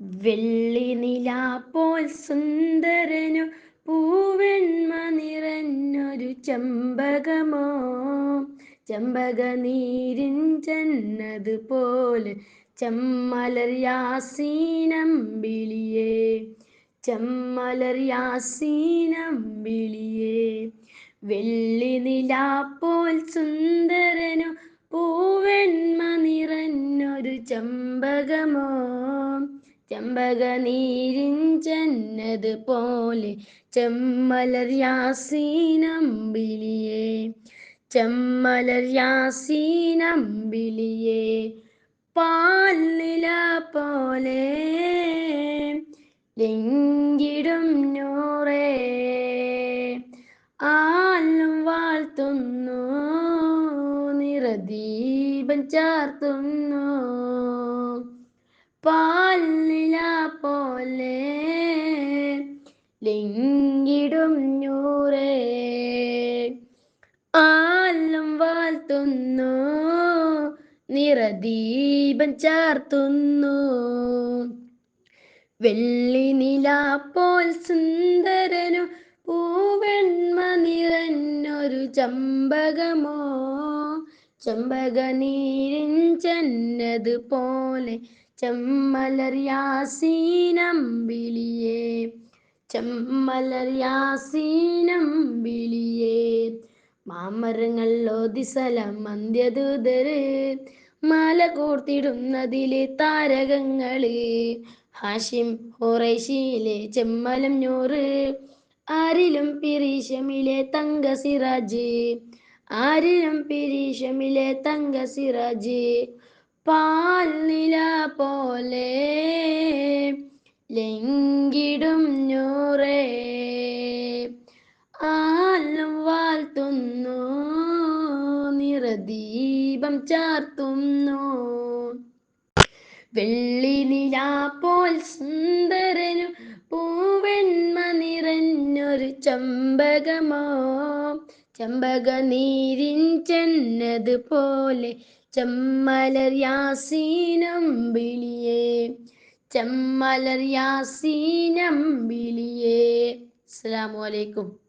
വെള്ളി നിലാപ്പോൾ സുന്ദരനു പൂവെണ്മ നിറഞ്ഞൊരു ചമ്പകമോ? ചമ്പക നീരിൻ ചെന്നത് പോലെ ചമ്മലർ യാസീനം വിളിയേ. ചമ്മലർ യാസീനം വിളിയേ. വെള്ളി നിലാപ്പോൾ സുന്ദരനു പൂവെണ്മ നിറഞ്ഞൊരു ചെമ്പകമോ? ചെമ്പക ചെന്നത് പോലെ ചെമ്മലർ യാസീനമ്പിളിയേ ചെമ്മലർ യാസീനമ്പിളിയേ പാൽനില പോലെ ലിങ്കിടും നൂറേ ആലും വാഴ്ത്തുന്നു നിറദീപം ചാർത്തുന്നു. പോലെ ലിങ്കിടും ഞൂറേ ആലും വാഴ്ത്തുന്നു നിറദീപം ചാർത്തുന്നു. വെള്ളി പോൽ സുന്ദരനു പൂവെണ്മ നിറഞ്ഞൊരു ചമ്പകമോ. ചമ്പക നീരിൻ ചെന്നത് പോലെ ചെമ്മലർ വിളിയേ. ചെമ്മലർ വിളിയേ. മാമരങ്ങൾ ഓതിസലം മന്ത്യദൂതര് മാല കോർത്തിടുന്നതിലെ താരകങ്ങൾ. ഹാഷിം ഹൊറൈശിയിലെ ചെമ്മലം ഞൂറ് ആരിലും പിരീഷമിലെ തങ്ക സിറാജ് ആരിലും പിരീഷമിലെ തങ്ക സിറാജ് പാൽ നില പോലെ ലംഘിടും ഞൂറേ ആലും വാഴ്ത്തുന്നു നിറദീപം ചാർത്തുന്നു. വെള്ളി നില പോൽ സുന്ദരനു പൂവെണ്മ നിറഞ്ഞൊരു ചമ്പകമോ. ചമ്പക നീരിൻ ചെന്നത് പോലെ ചെമ്മലർ വിളിയേ ചെമ്മലർ വിളിയേ. അസ്സലാമു അലൈക്കും.